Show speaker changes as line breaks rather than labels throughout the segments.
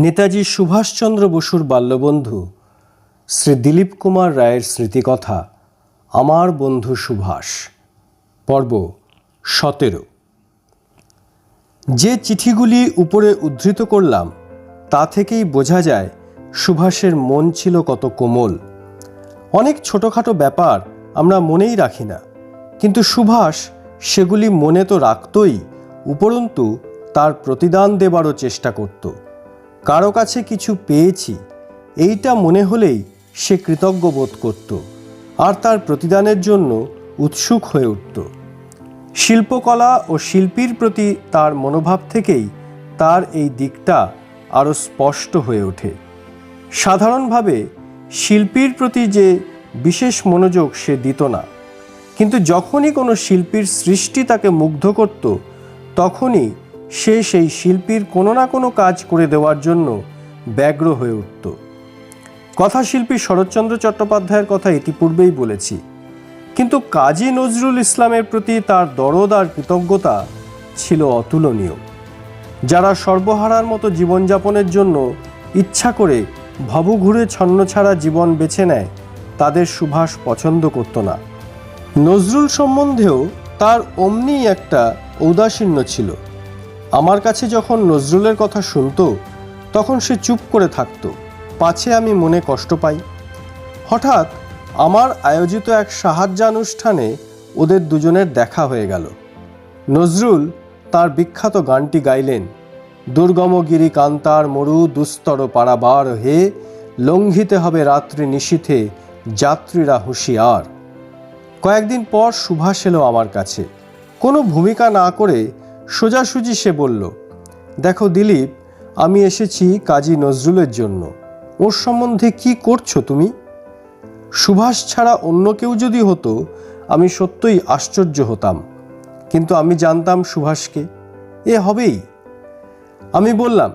নেতাজি সুভাষচন্দ্র বসুর বাল্যবন্ধু শ্রী দিলীপ কুমার রায়ের স্মৃতিকথা, আমার বন্ধু সুভাষ, পর্ব সতেরো। যে চিঠিগুলি উপরে উদ্ধৃত করলাম, তা থেকেই বোঝা যায় সুভাষের মন ছিল কত কোমল। অনেক ছোটোখাটো ব্যাপার আমরা মনেই রাখি না, কিন্তু সুভাষ সেগুলি মনে তো রাখতই, উপরন্তু তার প্রতিদান দেবারও চেষ্টা করত। কারও কাছে কিছু পেয়েছি, এইটা মনে হলেই সে কৃতজ্ঞ বোধ করত আর তার প্রতিদানের জন্য উৎসুক হয়ে উঠত। শিল্পকলা ও শিল্পীর প্রতি তার মনোভাব থেকেই তার এই দিকটা আরও স্পষ্ট হয়ে ওঠে। সাধারণভাবে শিল্পীর প্রতি যে বিশেষ মনোযোগ সে দিত না, কিন্তু যখনই কোনো শিল্পীর সৃষ্টি তাকে মুগ্ধ করত, তখনই সে সেই শিল্পীর কোনো না কোনো কাজ করে দেওয়ার জন্য ব্যগ্র হয়ে উঠত। কথাশিল্পী শরৎচন্দ্র চট্টোপাধ্যায়ের কথা ইতিপূর্বেই বলেছি। কিন্তু কাজী নজরুল ইসলামের প্রতি তার দরদ আর কৃতজ্ঞতা ছিল অতুলনীয়। যারা সর্বহারার মতো জীবনযাপনের জন্য ইচ্ছা করে ভবঘুরে ছন্নছাড়া জীবন বেছে নেয়, তাদের সুভাষ পছন্দ করত না। নজরুল সম্বন্ধেও তার অমনি একটা ঔদাসীন্য ছিল। আমার কাছে যখন নজরুলের কথা শুনত, তখন সে চুপ করে থাকতো। পাছে আমি মনে কষ্ট পাই। হঠাৎ আমার আয়োজিত এক সাহায্যানুষ্ঠানে ওদের দুজনের দেখা হয়ে গেল। নজরুল তার বিখ্যাত গানটি গাইলেন দুর্গমগিরি কান্তার মরু দুস্তর পারাবার হে, লঙ্ঘিতে হবে রাত্রি নিশীথে যাত্রীরা হুঁশিয়ার। কয়েকদিন পর সুভাষ এলো আমার কাছে। কোনো ভূমিকা না করে সোজাসুজি সে বলল, দেখো দিলীপ, আমি এসেছি কাজী নজরুলের জন্য। ওর সম্বন্ধে কি করছ তুমি? সুভাষ ছাড়া অন্য কেউ যদি হতো, আমি সত্যই আশ্চর্য হতাম। কিন্তু আমি জানতাম সুভাষকে। এ হবেই। আমি বললাম,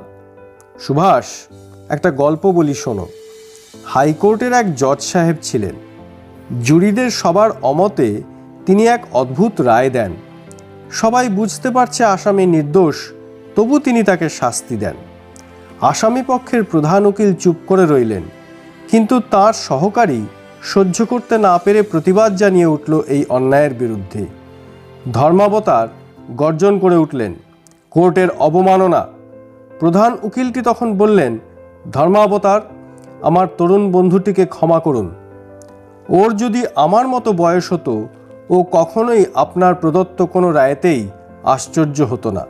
সুভাষ, একটা গল্প বলি শোনো। হাইকোর্টের এক জজ সাহেব ছিলেন। জুরিদের সবার অমতে তিনি এক অদ্ভুত রায় দেন। সবাই বুঝতে পারছে আসামি নির্দোষ, তবু তিনি তাকে শাস্তি দেন। আসামি পক্ষের প্রধান উকিল চুপ করে রইলেন, কিন্তু তার সহকারী সহ্য করতে না পেরে প্রতিবাদ জানিয়ে উঠল এই অন্যায়ের বিরুদ্ধে। ধর্মাবতার গর্জন করে উঠলেন, কোর্টের অবমাননা। প্রধান উকিলটি তখন বললেন, ধর্মাবতার, আমার তরুণ বন্ধুটিকে ক্ষমা করুন। ওর যদি আমার মতো বয়স হতো ও কখনোই আপনার প্রদত্ত কোনো রায়তেই আশ্চর্য হতো না।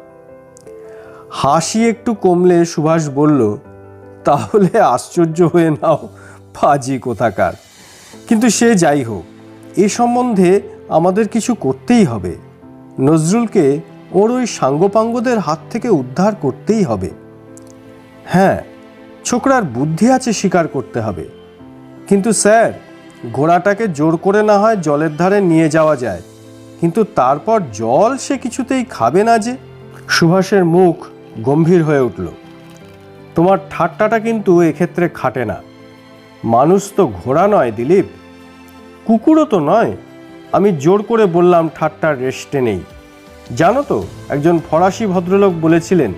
হাসি একটু কমলে সুভাষ বলল, তাহলে আশ্চর্য হয়ে নাও ফাজি কোথাকার। কিন্তু সে যাই হোক, এ সম্বন্ধে আমাদের কিছু করতেই হবে। নজরুলকে ওর ওই সাঙ্গপাঙ্গদের হাত থেকে উদ্ধার করতেই হবে। হ্যাঁ ছোকরার বুদ্ধি আছে স্বীকার করতে হবে। কিন্তু স্যার ঘোড়াটাকে জোর করে না হয় জলের ধারে নিয়ে যাওয়া যায়। কিন্তু তারপর জল সে কিছুতেই খাবে না যে। সুভাষের মুখ গম্ভীর হয়ে উঠল। তোমার ঠাট্টাটা কিন্তু এক্ষেত্রে খাটে না। মানুষ তো ঘোড়া নয়, দিলীপ। কুকুরও তো নয়। আমি জোর করে বললাম ঠাট্টার রেস্টে নেই। জানো তো, একজন ফরাসি ভদ্রলোক বলেছিলেন,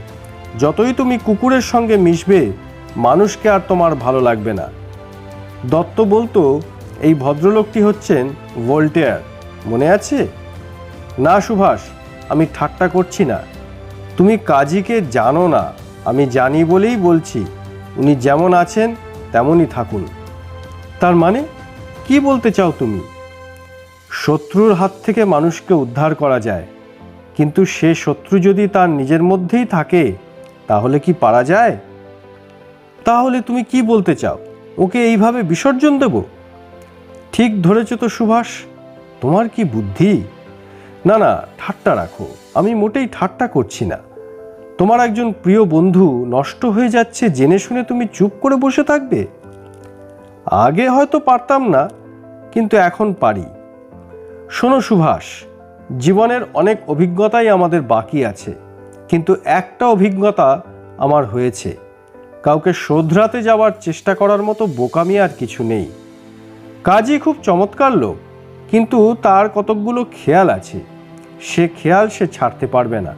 যতই তুমি কুকুরের সঙ্গে মিশবে, মানুষকে আর তোমার ভালো লাগবে না। দত্ত বলতো এই ভদ্রলোকটি হচ্ছেন ভোল্টেয়ার। মনে আছে? না, সুভাষ, আমি ঠাট্টা করছি না। তুমি কাজীকে জানো না, আমি জানি বলেই বলছি। উনি যেমন আছেন, তেমনই থাকুন। তার মানে কি বলতে চাও তুমি? শত্রুর হাত থেকে মানুষকে উদ্ধার করা যায়। কিন্তু সে শত্রু যদি তার নিজের মধ্যেই থাকে, তাহলে কি পারা যায়? তাহলে তুমি কি বলতে চাও? ওকে এইভাবে বিসর্জন দেব? ঠিক ধরেছ তো সুভাষ? তোমার কি বুদ্ধি? না না, ঠাট্টা রাখো। আমি মোটেই ঠাট্টা করছি না। তোমার একজন প্রিয় বন্ধু নষ্ট হয়ে যাচ্ছে জেনে শুনে তুমি চুপ করে বসে থাকবে? আগে হয়তো পারতাম না, কিন্তু এখন পারি। শোনো সুভাষ, জীবনের অনেক অভিজ্ঞতাই আমাদের বাকি আছে, কিন্তু একটা অভিজ্ঞতা আমার হয়েছে। কাউকে শোধরাতে যাওয়ার চেষ্টা করার মতো বোকামি আর কিছু নেই। কাজই খুব চমৎকার লোক, কিন্তু তার কতকগুলো খেয়াল আছে। সে খেয়াল সে ছাড়তে পারবে না।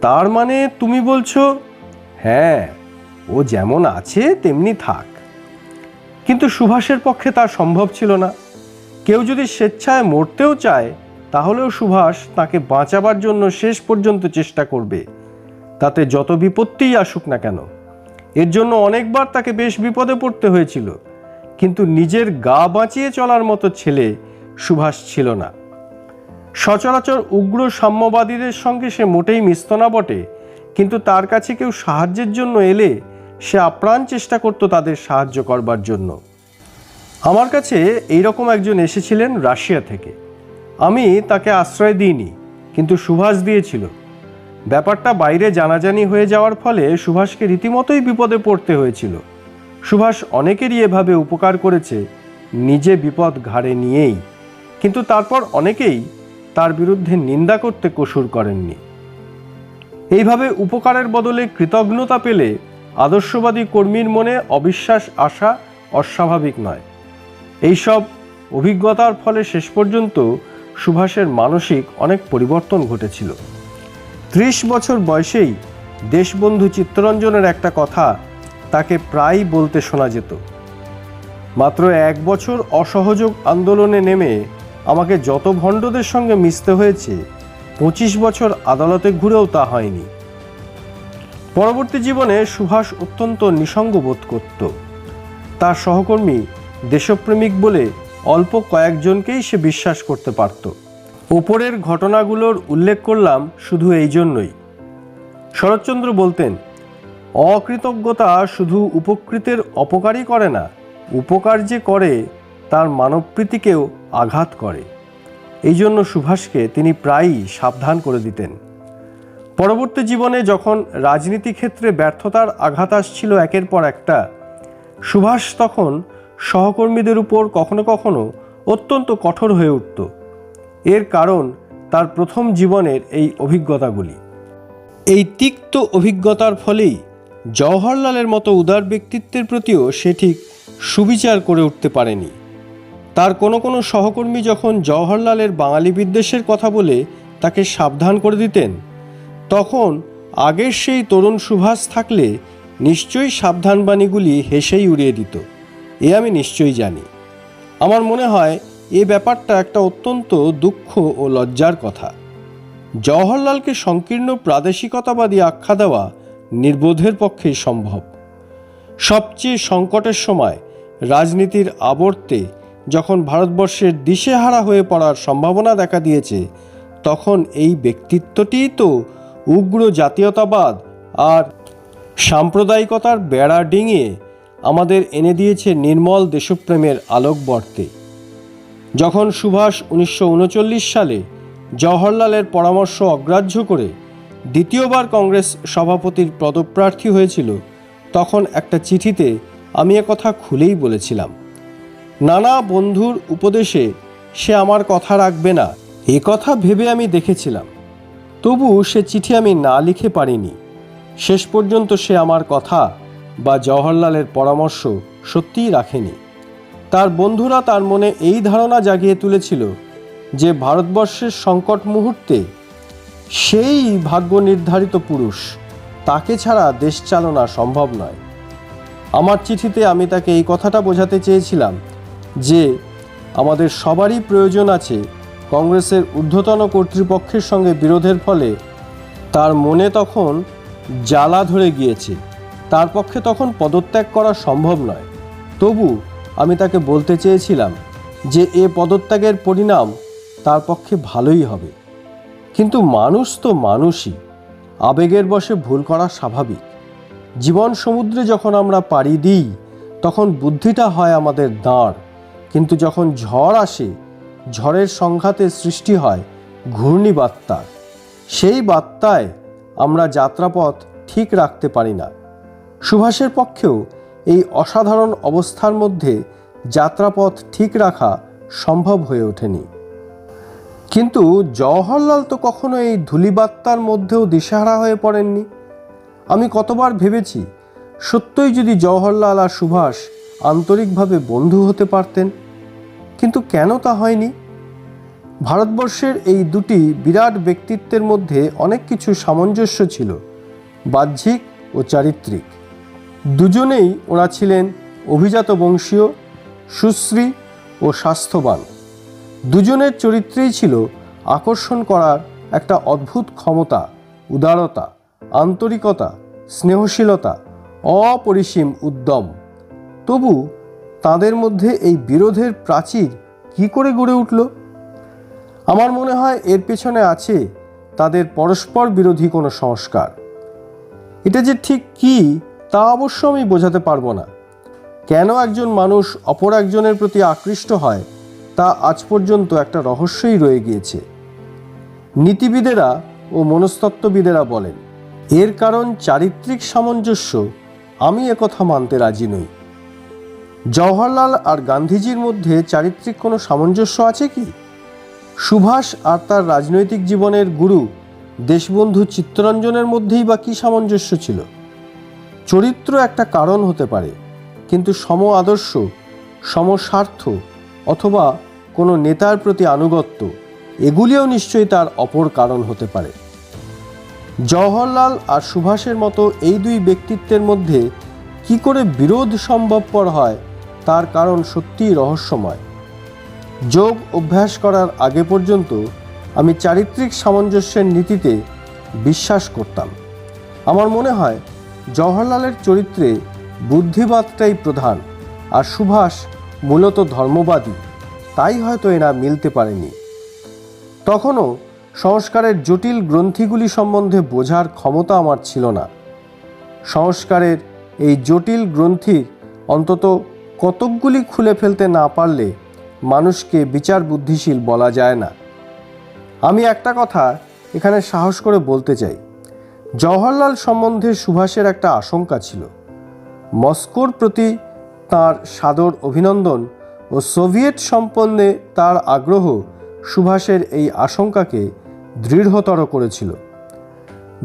তার মানে তুমি বলছো হ্যাঁ ও যেমন আছে তেমনি থাক। কিন্তু সুভাষের পক্ষে তা সম্ভব ছিল না। কেউ যদি স্বেচ্ছায় মরতেও চায়, তাহলেও সুভাষ তাকে বাঁচাবার জন্য শেষ পর্যন্ত চেষ্টা করবে। তাতে যত বিপত্তিই আসুক না কেন, এর জন্য অনেকবার তাকে বেশ বিপদে পড়তে হয়েছিল। কিন্তু নিজের গা বাঁচিয়ে চলার মতো ছেলে সুভাষ ছিল না। সচরাচর উগ্র সাম্যবাদীদের সঙ্গে সে মোটেই মিশত না বটে, কিন্তু তার কাছে কেউ সাহায্যের জন্য এলে সে আপ্রাণ চেষ্টা করত তাদের সাহায্য করবার জন্য। আমার কাছে এইরকম একজন এসেছিলেন রাশিয়া থেকে। আমি তাকে আশ্রয় দিইনি, কিন্তু সুভাষ দিয়েছিল। ব্যাপারটা বাইরে জানাজানি হয়ে যাওয়ার ফলে সুভাষকে রীতিমতোই বিপদে পড়তে হয়েছিল। সুভাষ অনেকেরই এভাবে উপকার করেছে, নিজে বিপদ ঘাড়ে নিয়েই। কিন্তু তারপর অনেকেই তার বিরুদ্ধে নিন্দা করতে কসুর করেননি। এইভাবে উপকারের বদলে কৃতজ্ঞতা পেলে আদর্শবাদী কর্মীর মনে অবিশ্বাস আসা অস্বাভাবিক নয়। এইসব অভিজ্ঞতার ফলে শেষ পর্যন্ত সুভাষের মানসিক অনেক পরিবর্তন ঘটেছিল। ত্রিশ বছর বয়সেই দেশবন্ধু চিত্তরঞ্জনের একটা কথা তাকে প্রায়ই বলতে শোনা যেত। মাত্র এক বছর অসহযোগ আন্দোলনে নেমে আমাকে যত ভণ্ডদের সঙ্গে মিশতে হয়েছে, পঁচিশ বছর আদালতে ঘুরেও তা হয়নি। পরবর্তী জীবনে সুভাষ অত্যন্ত নিসঙ্গ বোধ করত। তার সহকর্মী দেশপ্রেমিক বলে অল্প কয়েকজনকেই সে বিশ্বাস করতে পারত। ওপরের ঘটনাগুলোর উল্লেখ করলাম শুধু এই জন্যই। শরৎচন্দ্র বলতেন অকৃতজ্ঞতা শুধু উপকৃতের অপকারই করে না, উপকার যে করে, তার মানবপ্রীতিকেও আঘাত করে। এই জন্য সুভাষকে তিনি প্রায়ই সাবধান করে দিতেন। পরবর্তী জীবনে যখন রাজনীতি ক্ষেত্রে ব্যর্থতার আঘাত আসছিল একের পর একটা, সুভাষ তখন সহকর্মীদের উপর কখনো কখনো অত্যন্ত কঠোর হয়ে উঠত। এর কারণ তার প্রথম জীবনের এই অভিজ্ঞতাগুলি। এই তিক্ত অভিজ্ঞতার ফলেই জওহরলালের মতো উদার ব্যক্তিত্বের প্রতিও সে ঠিক সুবিচার করে উঠতে পারেনি। তার কোনো কোনো সহকর্মী যখন জওহরলালের বাঙালি বিদ্বেষের কথা বলে তাকে সাবধান করে দিতেন, তখন আগের সেই তরুণ সুভাষ থাকলে নিশ্চয়ই সাবধানবাণীগুলি হেসেই উড়িয়ে দিত। এ আমি নিশ্চয়ই জানি। আমার মনে হয় এ ব্যাপারটা একটা অত্যন্ত দুঃখ ও লজ্জার কথা। জওহরলালকে সংকীর্ণ প্রাদেশিকতাবাদী আখ্যা দেওয়া নির্বোধের পক্ষেই সম্ভব। সবচেয়ে সংকটের সময় রাজনীতির আবর্তে যখন ভারতবর্ষের দিশেহারা হয়ে পড়ার সম্ভাবনা দেখা দিয়েছে, তখন এই ব্যক্তিত্বটিই তো উগ্র জাতীয়তাবাদ আর সাম্প্রদায়িকতার বেড়া ডিঙিয়ে আমাদের এনে দিয়েছে নির্মল দেশপ্রেমের আলোকবর্তে। যখন সুভাষ উনিশশো উনচল্লিশ সালে জওহরলালের পরামর্শ অগ্রাহ্য করে দ্বিতীয়বার কংগ্রেস সভাপতির পদপ্রার্থী হয়েছিল, তখন একটা চিঠিতে আমি কথা খুলেই বলেছিলাম। নানা বন্ধুর উপদেশে সে আমার কথা রাখবে না, এ কথা ভেবে আমি দেখেছিলাম। তবু সে চিঠি আমি না লিখে পারিনি। শেষ পর্যন্ত সে আমার কথা বা জওহরলালের পরামর্শ সত্যিই রাখেনি। তার বন্ধুরা তার মনে এই ধারণা জাগিয়ে তুলেছিল যে ভারতবর্ষের সংকট মুহূর্তে সেই ভাগ্য নির্ধারিত পুরুষ, তাকে ছাড়া দেশ চালনা সম্ভব নয়। আমার চিঠিতে আমি তাকে এই কথাটা বোঝাতে চেয়েছিলাম যে, আমাদের সবারই প্রয়োজন আছে কংগ্রেসের ঊর্ধ্বতন কর্তৃপক্ষের সঙ্গে বিরোধের ফলে। তার মনে তখন জ্বালা ধরে গিয়েছে। তার পক্ষে তখন পদত্যাগ করা সম্ভব নয়। তবু আমি তাকে বলতে চেয়েছিলাম যে, এ পদত্যাগের পরিণাম তার পক্ষে ভালোই হবে। কিন্তু মানুষ তো মানুষই। আবেগের বশে ভুল করা স্বাভাবিক। জীবন সমুদ্রে যখন আমরা পাড়ি দিই, তখন বুদ্ধিটা হয় আমাদের দাঁড়। কিন্তু যখন ঝড় আসে, ঝড়ের সংঘাতে সৃষ্টি হয় ঘূর্ণিবার্তার সেই বার্তায় আমরা যাত্রাপথ ঠিক রাখতে পারি না। সুভাষের পক্ষেও এই অসাধারণ অবস্থার মধ্যে যাত্রাপথ ঠিক রাখা সম্ভব হয়ে ওঠেনি। কিন্তু জওহরলাল তো কখনো এই ধূলিবার্তার মধ্যেও দিশাহারা হয়ে পড়েননি। আমি কতবার ভেবেছি, সত্যই যদি জওহরলাল আর সুভাষ আন্তরিকভাবে বন্ধু হতে পারতেন, কিন্তু কেন তা হয়নি? ভারতবর্ষের এই দুটি বিরাট ব্যক্তিত্বের মধ্যে অনেক কিছু সামঞ্জস্য ছিল, বাহ্যিক ও চারিত্রিক। দুজনেই ওরা ছিলেন অভিজাত বংশীয় সুশ্রী ও স্বাস্থ্যবান। দুজনের চরিত্রেই ছিল আকর্ষণ করার একটা অদ্ভুত ক্ষমতা, উদারতা, আন্তরিকতা, স্নেহশীলতা, অপরিসীম উদ্যম। তবু তাদের মধ্যে এই বিরোধের প্রাচীর কি করে গড়ে উঠল? আমার মনে হয় এর পেছনে আছে তাদের পরস্পর বিরোধী কোনো সংস্কার। এটা যে ঠিক কি, তা অবশ্য আমি বোঝাতে পারব না। কেন একজন মানুষ অপর একজনের প্রতি আকৃষ্ট হয় তা আজ পর্যন্ত একটা রহস্যই রয়ে গিয়েছে। নীতিবিদেরা ও মনস্তত্ত্ববিদেরা বলেন, এর কারণ চারিত্রিক সামঞ্জস্য, আমি একথা মানতে রাজি নই। জওহরলাল আর গান্ধীজির মধ্যে চারিত্রিক কোনো সামঞ্জস্য আছে কি? সুভাষ আর তার রাজনৈতিক জীবনের গুরু, দেশবন্ধু চিত্তরঞ্জনের মধ্যেই বা কী সামঞ্জস্য ছিল? চরিত্র একটা কারণ হতে পারে, কিন্তু সম আদর্শ সমস্বার্থ অথবা কোনো নেতার প্রতি আনুগত্য, এগুলিও নিশ্চয়ই তার অপর কারণ হতে পারে। জওহরলাল আর সুভাষের মতো এই দুই ব্যক্তিত্বের মধ্যে কি করে বিরোধ সম্ভবপর হয়, তার কারণ সত্যিই রহস্যময়। যোগ অভ্যাস করার আগে পর্যন্ত আমি চারিত্রিক সামঞ্জস্যের নীতিতে বিশ্বাস করতাম। আমার মনে হয়, জওহরলালের চরিত্রে বুদ্ধিবাদটাই প্রধান আর সুভাষ মূলত ধর্মবাদী। তাই হয়তো এরা মিলতে পারেনি। তখনও সংস্কারের জটিল গ্রন্থিগুলি সম্বন্ধে বোঝার ক্ষমতা আমার ছিল না। সংস্কারের এই জটিল গ্রন্থির অন্তত কতকগুলি খুলে ফেলতে না পারলে মানুষকে বিচার বুদ্ধিশীল বলা যায় না। আমি একটা কথা এখানে সাহস করে বলতে চাই। জওহরলাল সম্বন্ধে সুভাষের একটা আশঙ্কা ছিল। মস্কোর প্রতি তার সাদর অভিনন্দন ও সোভিয়েত সম্পন্নে তার আগ্রহ সুভাষের এই আশঙ্কাকে দৃঢ়তর করেছিল।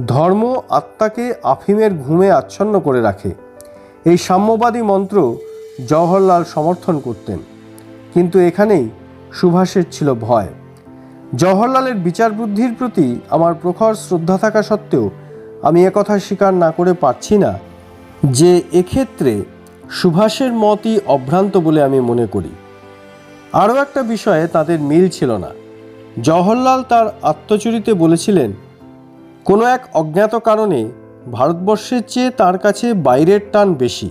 ধর্ম আত্মাকে আফিমের ঘুমে আচ্ছন্ন করে রাখে। এই সাম্যবাদী মন্ত্র জওহরলাল সমর্থন করতেন। কিন্তু এখানেই সুভাষের ছিল ভয়। জওহরলালের বিচার বুদ্ধির প্রতি আমার প্রখর শ্রদ্ধা থাকা সত্ত্বেও আমি একথা স্বীকার না করে পারছি না যে এক্ষেত্রে সুভাষের মতই অভ্রান্ত বলে আমি মনে করি। আরও একটা বিষয়ে তাদের মিল ছিল না। জওহরলাল তার আত্মচরিতে বলেছিলেন, কোনো এক অজ্ঞাত কারণে ভারতবর্ষের চেয়ে তার কাছে বাইরের টান বেশি,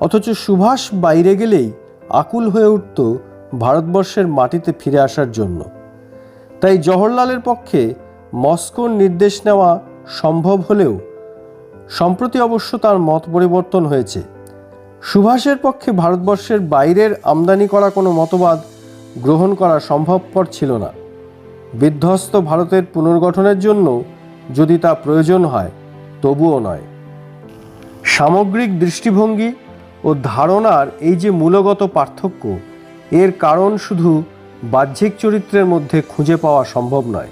অথচ সুভাষ বাইরে গেলেই আকুল হয়ে উঠত ভারতবর্ষের মাটিতে ফিরে আসার জন্য। তাই জওহরলালের পক্ষে মস্কোর নির্দেশ নেওয়া সম্ভব হলেও, সম্প্রতি অবশ্য তার মত পরিবর্তন হয়েছে। সুভাষের পক্ষে ভারতবর্ষের বাইরের আমদানি করা কোনো মতবাদ গ্রহণ করা সম্ভবপর ছিল না। বিধ্বস্ত ভারতের পুনর্গঠনের জন্য যদি তা প্রয়োজন হয়, তবুও নয়। সামগ্রিক দৃষ্টিভঙ্গি ও ধারণার এই যে মূলগত পার্থক্য, এর কারণ শুধু বাহ্যিক চরিত্রের মধ্যে খুঁজে পাওয়া সম্ভব নয়।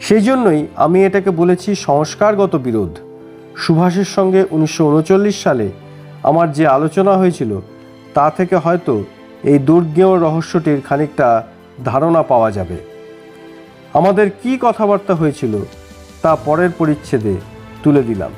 সেই জন্যই আমি এটাকে বলেছি সংস্কারগত বিরোধ। সুভাষের সঙ্গে উনিশশো উনচল্লিশ সালে আমার যে আলোচনা হয়েছিল, তা থেকে হয়তো এই দুর্জ্ঞেয় রহস্যটির খানিকটা ধারণা পাওয়া যাবে। আমাদের কি কথাবার্তা হয়েছিল, তা পরের পরিচ্ছেদে তুলে দিলাম।